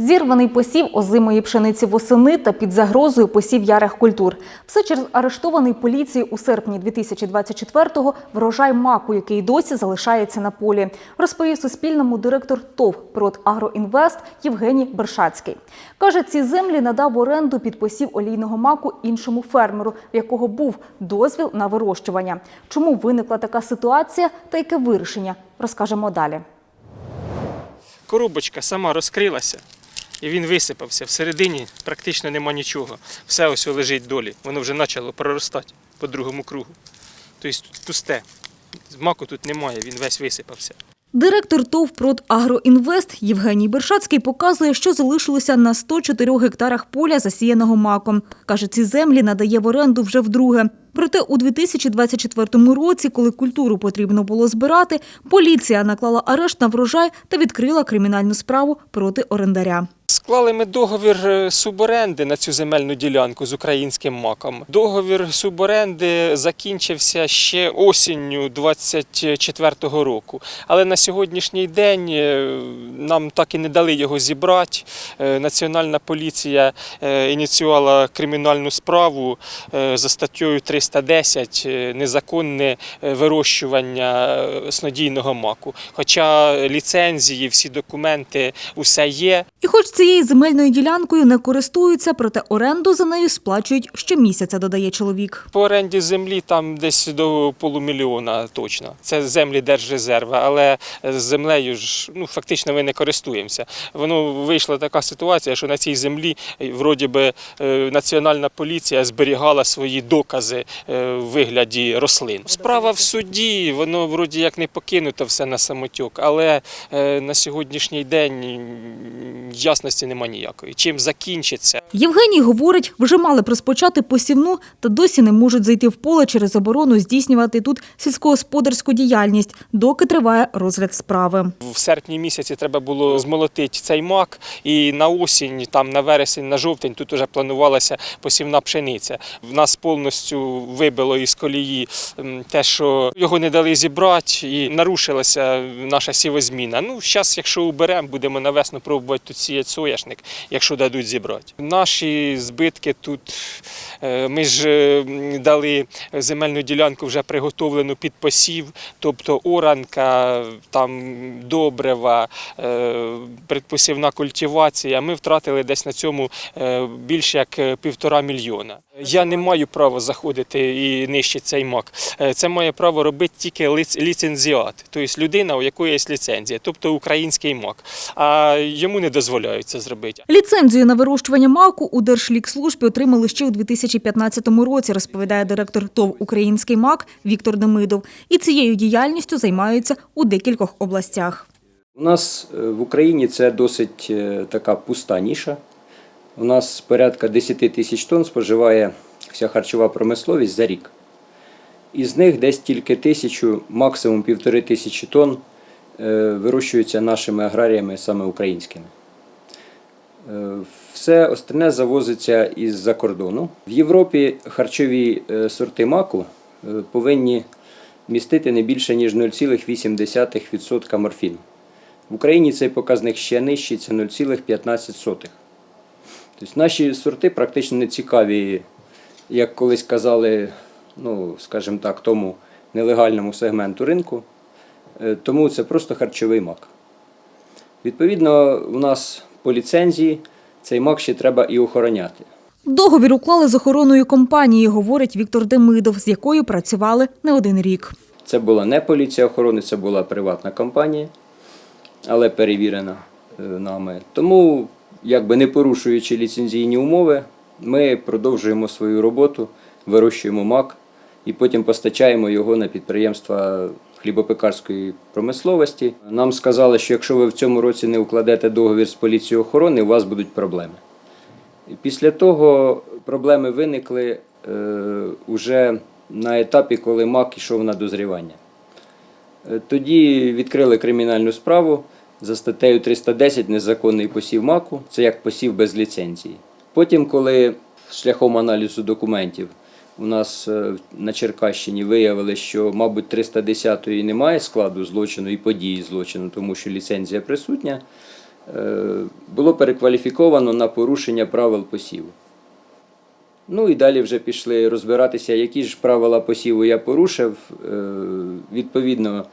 Зірваний посів озимої пшениці восени та під загрозою посів ярих культур. Все через арештований поліцією у серпні 2024-го врожай маку, який досі залишається на полі, розповів Суспільному директор ТОВ «Продагроінвест» Євгеній Бершацький. Каже, ці землі надав оренду під посів олійного маку іншому фермеру, в якого був дозвіл на вирощування. Чому виникла така ситуація та яке вирішення, розкажемо далі. коробочка сама розкрилася, і він висипався. Всередині практично нема нічого. Все ось лежить долі. Воно вже почало проростати по другому кругу. Тобто пусте. Маку тут немає, він весь висипався. Директор ТОВ «Продагроінвест» Євгеній Бершацький показує, що залишилося на 104 гектарах поля, засіяного маком. Каже, ці землі надає в оренду вже вдруге. Проте у 2024 році, коли культуру потрібно було збирати, поліція наклала арешт на врожай та відкрила кримінальну справу проти орендаря. Склали ми договір е, суборенди на цю земельну ділянку з українським маком. Договір суборенди закінчився ще осінню 24-го року. Але на сьогоднішній день е, нам так і не дали його зібрати. Е, Національна поліція ініціювала кримінальну справу за статтею 310 е, незаконне вирощування снодійного маку. Хоча ліцензії, всі документи, усе є. І хоч цією земельною ділянкою не користуються, проте оренду за нею сплачують щомісяця, додає чоловік. По оренді землі там десь до полумільйона точно. Це землі держрезерви, але землею ж ну фактично ми не користуємося. Воно вийшла така ситуація, що на цій землі е, вроді би е, національна поліція зберігала свої докази е, в вигляді рослин. Справа в суді, воно вроді як не покинуто все на самотюк, але на сьогоднішній день м, ясності нема ніякої. Чим закінчиться? Євгеній говорить, вже мали розпочати посівну, та досі не можуть зайти в поле через заборону здійснювати тут сільськогосподарську діяльність, доки триває розгляд справи. В серпні місяці треба було змолотити цей мак, і на осінь, там на вересень, на жовтень тут вже планувалася посівна пшениця. В нас повністю вибило із колії те, що його не дали зібрати, і нарушилася наша сівозміна. Ну, зараз, якщо уберемо, будемо на весну пробувати тут сіяти соняшник, якщо дадуть зібрати. Наші збитки тут е, ми ж е, дали земельну ділянку вже приготовлену під посів, тобто оранка, там добрива, е, предпосівна культивація. Ми втратили десь на цьому більше як півтора мільйона. Я не маю права заходити і нищити цей мак. Це має право робити тільки ліцензіат, тобто людина, у якої є ліцензія, тобто український мак. А йому не дозволяють зробити. Ліцензію на вирощування маку у Держлікслужбі отримали ще у 2015 році, розповідає директор ТОВ «Український мак» Віктор Демидов. І цією діяльністю займаються у декількох областях. У нас е, в Україні це досить е, така пуста ніша. У нас порядка 10 тисяч тонн споживає вся харчова промисловість за рік. Із них десь тільки тисячу, максимум півтори тисячі тонн е, вирощуються нашими аграріями, саме українськими. Е, Все остальне завозиться із-за кордону. В Європі харчові е, сорти маку е, повинні містити не більше, ніж 0,8% морфіну. В Україні цей показник ще нижчий, це 0,15. Тобто наші сорти практично не цікаві, як колись казали, ну, скажімо так, тому нелегальному сегменту ринку. Тому це просто харчовий мак. Відповідно, у нас по ліцензії цей мак ще треба і охороняти. Договір уклали з охороною компанії, говорить Віктор Демидов, з якою працювали не один рік. Це була не поліція охорони, це була приватна компанія, але перевірена е, нами. Тому, якби не порушуючи ліцензійні умови, ми продовжуємо свою роботу, вирощуємо мак і потім постачаємо його на підприємства хлібопекарської промисловості. Нам сказали, що якщо ви в цьому році не укладете договір з поліцією охорони, у вас будуть проблеми. Після того проблеми виникли е, уже на етапі, коли мак йшов на дозрівання. Е, Тоді відкрили кримінальну справу за статтею 310 незаконний посів маку, це як посів без ліцензії. Потім, коли шляхом аналізу документів у нас е, на Черкащині виявили, що, мабуть, 310-ї немає складу злочину і події злочину, тому що ліцензія присутня, е, було перекваліфіковано на порушення правил посіву. Ну і далі вже пішли розбиратися, які ж правила посіву я порушив. Е, Відповідно,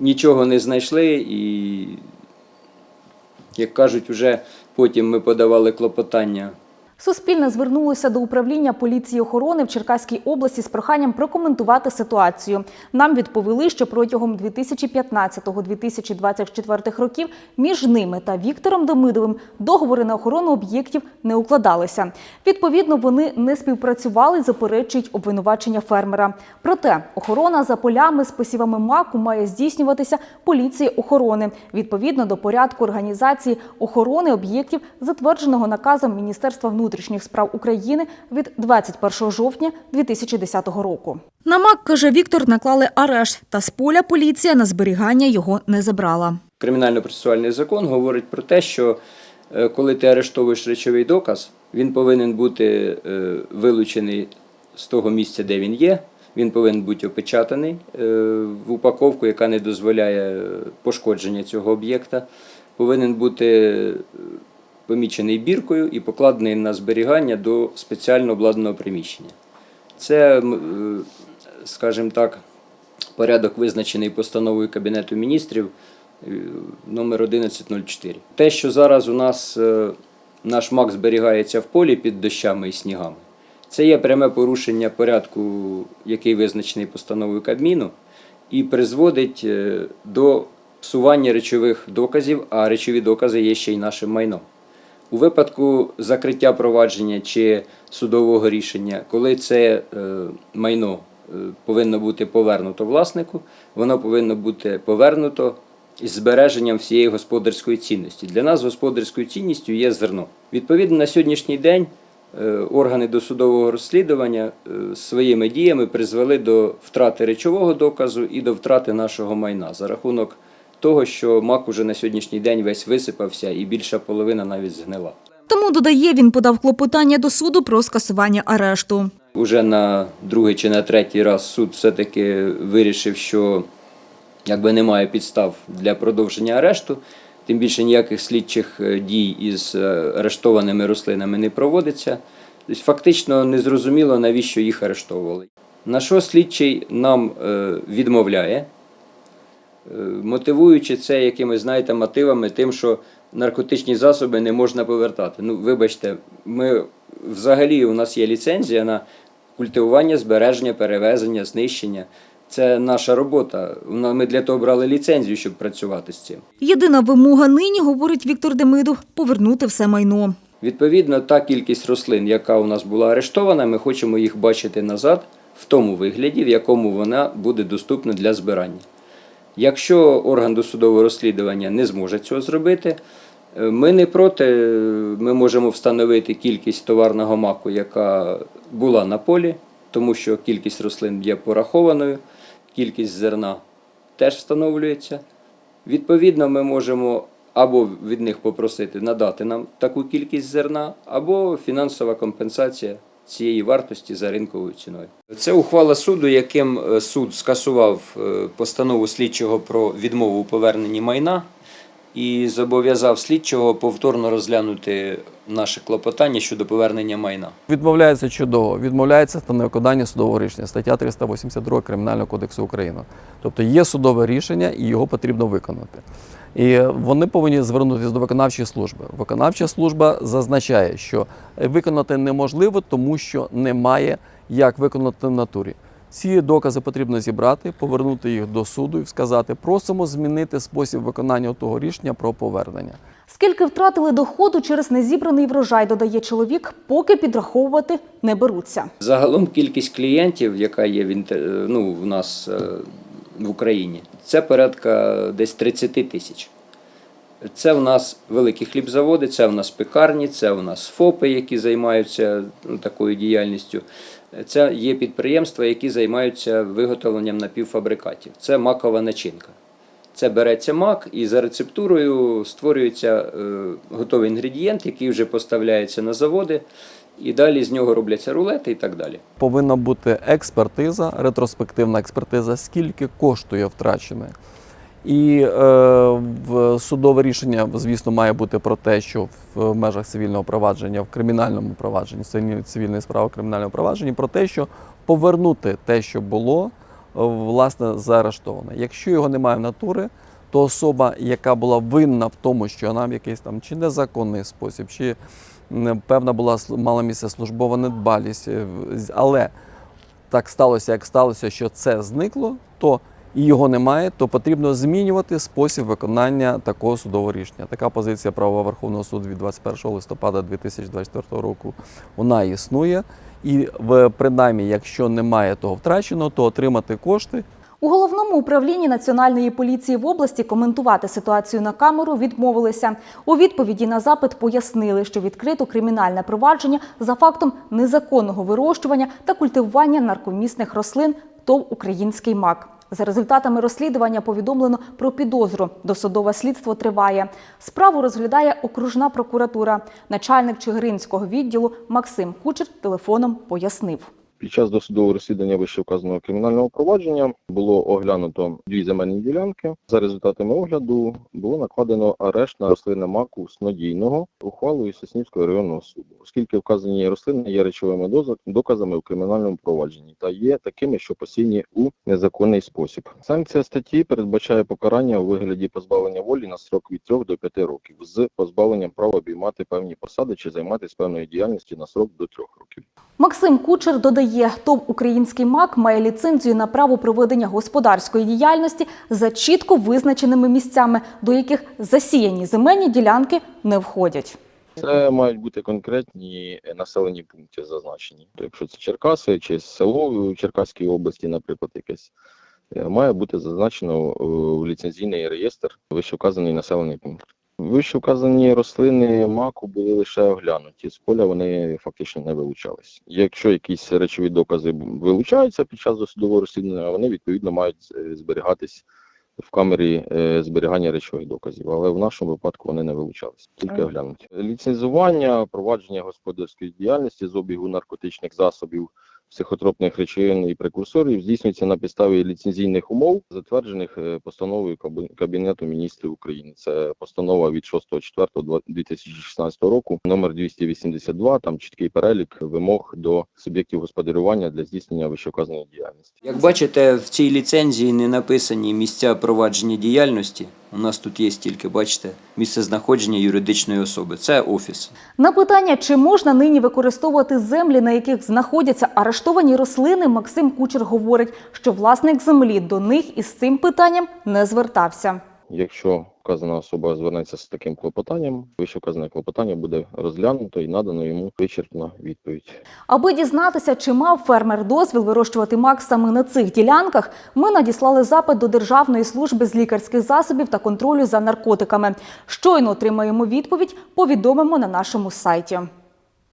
нічого не знайшли і, як кажуть, вже потім ми подавали клопотання Суспільне звернулося до управління поліції охорони в Черкаській області з проханням прокоментувати ситуацію. Нам відповіли, що протягом 2015-2024 років між ними та Віктором Демидовим договори на охорону об'єктів не укладалися. Відповідно, вони не співпрацювали, заперечують обвинувачення фермера. Проте охорона за полями з посівами маку має здійснюватися поліції охорони відповідно до порядку організації охорони об'єктів, затвердженого наказом Міністерства внутрішніх справ України від 21 жовтня 2010 року. На мак каже Віктор, наклали арешт, та з поля поліція на зберігання його не забрала. Кримінально-процесуальний закон говорить про те, що е, коли ти арештовуєш речовий доказ, він повинен бути е, вилучений з того місця, де він є. Він повинен бути опечатаний е, в упаковку, яка не дозволяє пошкодження цього об'єкта. Повинен бути помічений біркою і покладений на зберігання до спеціально обладнаного приміщення. Це, е, скажімо так, порядок визначений постановою Кабінету міністрів е, номер 1104. Те, що зараз у нас е, наш мак зберігається в полі під дощами і снігами, це є пряме порушення порядку, який визначений постановою Кабміну, і призводить до псування речових доказів, а речові докази є ще й нашим майном. У випадку закриття провадження чи судового рішення, коли це е, майно е, повинно бути повернуто власнику, воно повинно бути повернуто із збереженням всієї господарської цінності. Для нас господарською цінністю є зерно. Відповідно, на сьогоднішній день е, органи досудового розслідування своїми діями призвели до втрати речового доказу і до втрати нашого майна за рахунок того, що мак уже на сьогоднішній день весь висипався і більша половина навіть згнила. Тому додає, він подав клопотання до суду про скасування арешту. Уже на другий чи на третій раз суд все-таки вирішив, що якби немає підстав для продовження арешту, тим більше ніяких слідчих е, дій із е, арештованими рослинами не проводиться. Тобто фактично незрозуміло, навіщо їх арештовували. На що слідчий нам е, відмовляє, мотивуючи це якимись, знаєте, мотивами, тим, що наркотичні засоби не можна повертати. Ну, вибачте, ми взагалі у нас є ліцензія на культивування, збереження, перевезення, знищення. Це наша робота. Ми для того брали ліцензію, щоб працювати з цим. Єдина вимога нині, говорить Віктор Демидов, повернути все майно. Відповідно, та кількість рослин, яка у нас була арештована, ми хочемо їх бачити назад в тому вигляді, в якому вона буде доступна для збирання. Якщо орган досудового розслідування не зможе цього зробити, е, ми не проти, ми можемо встановити кількість товарного маку, яка була на полі, тому що кількість рослин є порахованою, кількість зерна теж встановлюється. Відповідно, ми можемо або від них попросити надати нам таку кількість зерна, або фінансова компенсація цієї вартості за ринковою ціною. Це ухвала суду, яким е, суд скасував е, постанову слідчого про відмову у поверненні майна і зобов'язав слідчого повторно розглянути наше клопотання щодо повернення майна. Відмовляється чудово, відмовляється та невиконання судового рішення, стаття 382 Кримінального кодексу України. Тобто є судове рішення і його потрібно виконати. І вони повинні звернутися до виконавчої служби. Виконавча служба зазначає, що виконати неможливо, тому що немає як виконати в натурі. Ці докази потрібно зібрати, повернути їх до суду і сказати, просимо змінити спосіб виконання того рішення про повернення. Скільки втратили доходу через незібраний врожай, додає чоловік, поки підраховувати не беруться. Загалом кількість клієнтів, яка є в, інтер- ну, в нас е, в Україні, це порядка десь 30 тисяч. Це в нас великі хлібзаводи, це в нас пекарні, це в нас ФОПи, які займаються ну, такою діяльністю. Це є підприємства, які займаються виготовленням напівфабрикатів. Це макова начинка. Це береться мак і за рецептурою створюється е, готовий інгредієнт, який вже поставляється на заводи, і далі з нього робляться рулети і так далі. повинна бути експертиза, ретроспективна експертиза, скільки коштує втрачене. І е, в судове рішення, звісно, має бути про те, що в межах цивільного провадження, в кримінальному провадженні, цивільної- справи кримінального провадження, про те, що повернути те, що було, е, власне, заарештоване. Якщо його немає в натури, то особа, яка була винна в тому, що нам якийсь там чи незаконний спосіб, чи певна була мала місце службова недбалість, е, але так сталося, як сталося, що це зникло, то і його немає, то потрібно змінювати спосіб виконання такого судового рішення. Така позиція права Верховного суду від 21 листопада 2024 року вона існує. І в принаймні, якщо немає того втраченого, то отримати кошти У головному управлінні національної поліції в області коментувати ситуацію на камеру відмовилися. У відповіді на запит пояснили, що відкрито кримінальне провадження за фактом незаконного вирощування та культивування наркомісних рослин ТОВ Український мак. За результатами розслідування повідомлено про підозру. Досудове слідство триває. Справу розглядає окружна прокуратура. Начальник Чигиринського відділу Максим Кучер телефоном пояснив. Під час досудового розслідування вищевказаного кримінального провадження було оглянуто дві земельні ділянки. За результатами огляду було накладено арешт на рослини маку снодійного ухвалою Соснівського районного суду, оскільки вказані рослини є речовими доказами у кримінальному провадженні та є такими, що посіяні у незаконний спосіб. Санкція статті передбачає покарання у вигляді позбавлення волі на строк від 3 до 5 років з позбавленням права обіймати певні посади чи займатися певною діяльністю на срок до 3 років. Максим Кучер додає, ТОВ «Український мак» має ліцензію на право проведення господарської діяльності за чітко визначеними місцями, до яких засіяні земельні ділянки не входять. Це мають бути конкретні е, населені пункти зазначені. То якщо це Черкаси чи село в Черкаській області, наприклад, якесь, е, має бути зазначено е, в ліцензійний реєстр вищевказаний населений пункт. Вищевказані рослини маку були лише оглянуті. З поля вони фактично не вилучались. Якщо якісь речові докази вилучаються під час досудового розслідування, вони відповідно мають е, зберігатись в камері е, зберігання речових доказів, але в нашому випадку вони не вилучалися, тільки оглянуті. Ліцензування, провадження господарської діяльності з обігу наркотичних засобів, психотропних речовин і прекурсорів здійснюється на підставі ліцензійних умов, затверджених е, постановою Кабі- Кабінету міністрів України. Це постанова від 6.4.2016 року, номер 282. Там чіткий перелік вимог до суб'єктів господарювання для здійснення вищевказаної діяльності. Як бачите, в цій ліцензії не написані місця провадження діяльності. У нас тут є тільки, бачите, місце знаходження юридичної особи. Це офіс. На питання, чи можна нині використовувати землі, на яких знаходяться арештовані рослини, Максим Кучер говорить, що власник землі до них із цим питанням не звертався. Якщо вказана особа звернеться з таким клопотанням, вище вказане клопотання буде розглянуто і надано йому вичерпна відповідь. Аби дізнатися, чи мав фермер дозвіл вирощувати мак саме на цих ділянках, ми надіслали запит до Державної служби з лікарських засобів та контролю за наркотиками. Щойно отримаємо відповідь, повідомимо на нашому сайті.